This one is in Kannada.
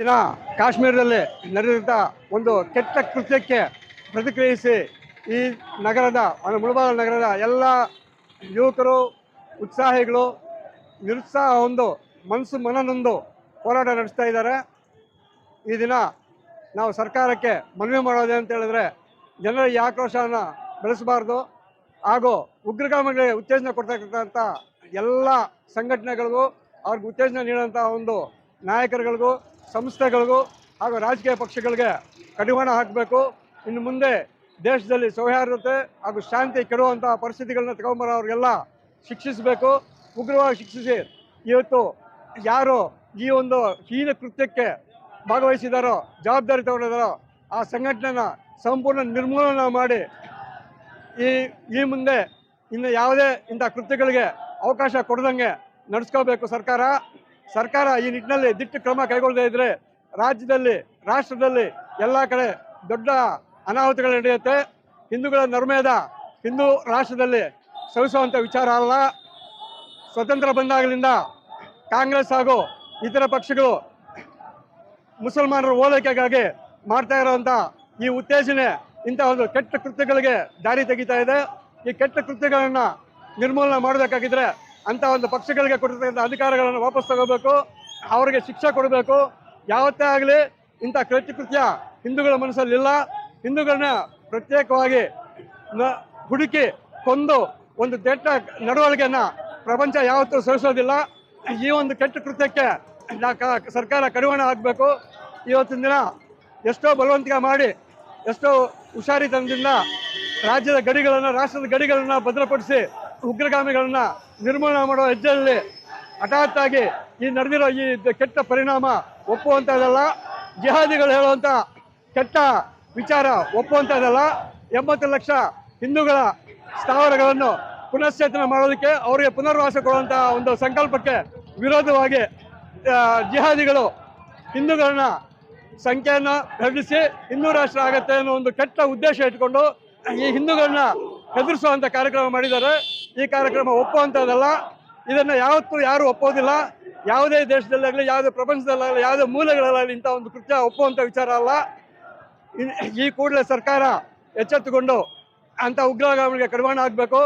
ದಿನ ಕಾಶ್ಮೀರದಲ್ಲಿ ನಡೆದಂಥ ಒಂದು ಕೆಟ್ಟ ಕೃತ್ಯಕ್ಕೆ ಪ್ರತಿಕ್ರಿಯಿಸಿ ಈ ನಗರದ, ಅಂದರೆ ಮುಳಬಾಗ ನಗರದ ಎಲ್ಲ ಯುವಕರು, ಉತ್ಸಾಹಿಗಳು ನಿರುತ್ಸಾಹ ಹೊಂದು ಮನಸ್ಸು ಮನನೊಂದು ಹೋರಾಟ ನಡೆಸ್ತಾ ಇದ್ದಾರೆ. ಈ ದಿನ ನಾವು ಸರ್ಕಾರಕ್ಕೆ ಮನವಿ ಮಾಡೋದೆ ಅಂತ ಹೇಳಿದ್ರೆ ಜನರ ಈ ಆಕ್ರೋಶವನ್ನು ಬೆಳೆಸಬಾರ್ದು. ಹಾಗೂ ಉಗ್ರಗಾಮಿಗಳಿಗೆ ಉತ್ತೇಜನ ಕೊಡ್ತಕ್ಕಂಥ ಎಲ್ಲ ಸಂಘಟನೆಗಳಿಗೂ ಅವ್ರಿಗೆ ಉತ್ತೇಜನ ನೀಡುವಂಥ ಒಂದು ನಾಯಕರುಗಳಿಗೂ ಸಂಸ್ಥೆಗಳಿಗೂ ಹಾಗೂ ರಾಜಕೀಯ ಪಕ್ಷಗಳಿಗೆ ಕಡಿವಾಣ ಹಾಕಬೇಕು. ಇನ್ನು ಮುಂದೆ ದೇಶದಲ್ಲಿ ಸೌಹಾರ್ದತೆ ಹಾಗೂ ಶಾಂತಿ ಕೆಡುವಂತಹ ಪರಿಸ್ಥಿತಿಗಳನ್ನ ತಗೊಂಬರೋರಿಗೆಲ್ಲ ಶಿಕ್ಷಿಸಬೇಕು. ಉಗ್ರವಾಗಿ ಶಿಕ್ಷಿಸಿ ಇವತ್ತು ಯಾರು ಈ ಒಂದು ಹೀನ ಕೃತ್ಯಕ್ಕೆ ಭಾಗವಹಿಸಿದಾರೋ, ಜವಾಬ್ದಾರಿ ತಗೊಂಡಿದಾರೋ, ಆ ಸಂಘಟನೆನ ಸಂಪೂರ್ಣ ನಿರ್ಮೂಲನ ಮಾಡಿ ಈ ಈ ಮುಂದೆ ಇನ್ನು ಯಾವುದೇ ಇಂಥ ಕೃತ್ಯಗಳಿಗೆ ಅವಕಾಶ ಕೊಡದಂಗೆ ನಡೆಸ್ಕೋಬೇಕು ಸರ್ಕಾರ. ಸರ್ಕಾರ ಈ ನಿಟ್ಟಿನಲ್ಲಿ ದಿಟ್ಟು ಕ್ರಮ ಕೈಗೊಳ್ಳದೇ ಇದ್ರೆ ರಾಜ್ಯದಲ್ಲಿ, ರಾಷ್ಟ್ರದಲ್ಲಿ ಎಲ್ಲ ಕಡೆ ದೊಡ್ಡ ಅನಾಹುತಗಳು ನಡೆಯುತ್ತೆ. ಹಿಂದೂಗಳ ನರ್ಮೇದ ಹಿಂದೂ ರಾಷ್ಟ್ರದಲ್ಲಿ ಸವಿಸುವಂಥ ವಿಚಾರ ಅಲ್ಲ. ಸ್ವತಂತ್ರ ಬಂದಾಗಲಿಂದ ಕಾಂಗ್ರೆಸ್ ಹಾಗೂ ಇತರ ಪಕ್ಷಗಳು ಮುಸಲ್ಮಾನರ ಓಲೈಕೆಗಾಗಿ ಮಾಡ್ತಾ ಇರೋವಂಥ ಈ ಉತ್ತೇಜನೆ ಇಂಥ ಒಂದು ಕೆಟ್ಟ ಕೃತ್ಯಗಳಿಗೆ ದಾರಿ ತೆಗಿತಾ ಇದೆ. ಈ ಕೆಟ್ಟ ಕೃತ್ಯಗಳನ್ನು ನಿರ್ಮೂಲನೆ ಮಾಡಬೇಕಾಗಿದ್ರೆ ಅಂಥ ಒಂದು ಪಕ್ಷಗಳಿಗೆ ಕೊಟ್ಟಿರ್ತಕ್ಕಂಥ ಅಧಿಕಾರಗಳನ್ನು ವಾಪಸ್ ತಗೋಬೇಕು, ಅವರಿಗೆ ಶಿಕ್ಷೆ ಕೊಡಬೇಕು. ಯಾವತ್ತೇ ಆಗಲಿ ಇಂಥ ಕೃತ್ಯ ಹಿಂದೂಗಳ ಮನಸ್ಸಲ್ಲಿಲ್ಲ. ಹಿಂದೂಗಳನ್ನ ಪ್ರತ್ಯೇಕವಾಗಿ ಹುಡುಕಿ ಕೊಂದು ಒಂದು ದೆಟ್ಟ ನಡವಳಿಕೆಯನ್ನ ಪ್ರಪಂಚ ಯಾವತ್ತೂ ಸಹಿಸೋದಿಲ್ಲ. ಈ ಒಂದು ಕೆಟ್ಟ ಕೃತ್ಯಕ್ಕೆ ಸರ್ಕಾರ ಕಡಿವಾಣ ಹಾಕಬೇಕು. ಇವತ್ತಿನ ದಿನ ಎಷ್ಟೋ ಬಲವಂತಿಕೆ ಮಾಡಿ, ಎಷ್ಟೋ ಹುಷಾರಿತನದಿಂದ ರಾಜ್ಯದ ಗಡಿಗಳನ್ನು, ರಾಷ್ಟ್ರದ ಗಡಿಗಳನ್ನು ಭದ್ರಪಡಿಸಿ ಉಗ್ರಗಾಮಿಗಳನ್ನ ನಿರ್ಮೂಲನೆ ಮಾಡುವ ಹೆಜ್ಜೆಯಲ್ಲಿ ಹಠಾತ್ತಾಗಿ ಈ ನಡೆದಿರೋ ಈ ಕೆಟ್ಟ ಪರಿಣಾಮ ಒಪ್ಪುವಂಥದ್ದಲ್ಲ ಜಿಹಾದಿಗಳು ಹೇಳುವಂಥ ಕೆಟ್ಟ ವಿಚಾರ ಒಪ್ಪುವಂಥದ್ದಲ್ಲ ಎಂಬತ್ತು ಲಕ್ಷ ಹಿಂದೂಗಳ ಸ್ಥಾವರಗಳನ್ನು ಪುನಶ್ಚೇತನ ಮಾಡೋದಕ್ಕೆ ಅವರಿಗೆ ಪುನರ್ವಾಸ ಕೊಡುವಂತಹ ಒಂದು ಸಂಕಲ್ಪಕ್ಕೆ ವಿರೋಧವಾಗಿ ಜಿಹಾದಿಗಳು ಹಿಂದೂಗಳನ್ನ ಸಂಖ್ಯೆಯನ್ನು ಹೆಚ್ಚಿಸಿ ಹಿಂದೂ ರಾಷ್ಟ್ರ ಆಗತ್ತೆ ಅನ್ನೋ ಒಂದು ಕೆಟ್ಟ ಉದ್ದೇಶ ಇಟ್ಕೊಂಡು ಈ ಹಿಂದೂಗಳನ್ನ ಹೆದರಿಸುವಂಥ ಕಾರ್ಯಕ್ರಮ ಮಾಡಿದ್ದಾರೆ. ಈ ಕಾರ್ಯಕ್ರಮ ಒಪ್ಪುವಂಥದ್ದಲ್ಲ ಇದನ್ನು ಯಾವತ್ತೂ ಯಾರು ಒಪ್ಪೋದಿಲ್ಲ. ಯಾವುದೇ ದೇಶದಲ್ಲಾಗಲಿ, ಯಾವುದೇ ಪ್ರಪಂಚದಲ್ಲಾಗಲಿ, ಯಾವುದೇ ಮೂಲೆಗಳಲ್ಲಾಗಲಿ ಇಂಥ ಒಂದು ಕೃತ್ಯ ಒಪ್ಪುವಂಥ ವಿಚಾರ ಅಲ್ಲ. ಈ ಕೂಡಲೇ ಸರ್ಕಾರ ಎಚ್ಚೆತ್ತುಕೊಂಡು ಅಂಥ ಉಗ್ರಗಾಮಿಗೆ ಕಡಿವಾಣ ಆಗಬೇಕು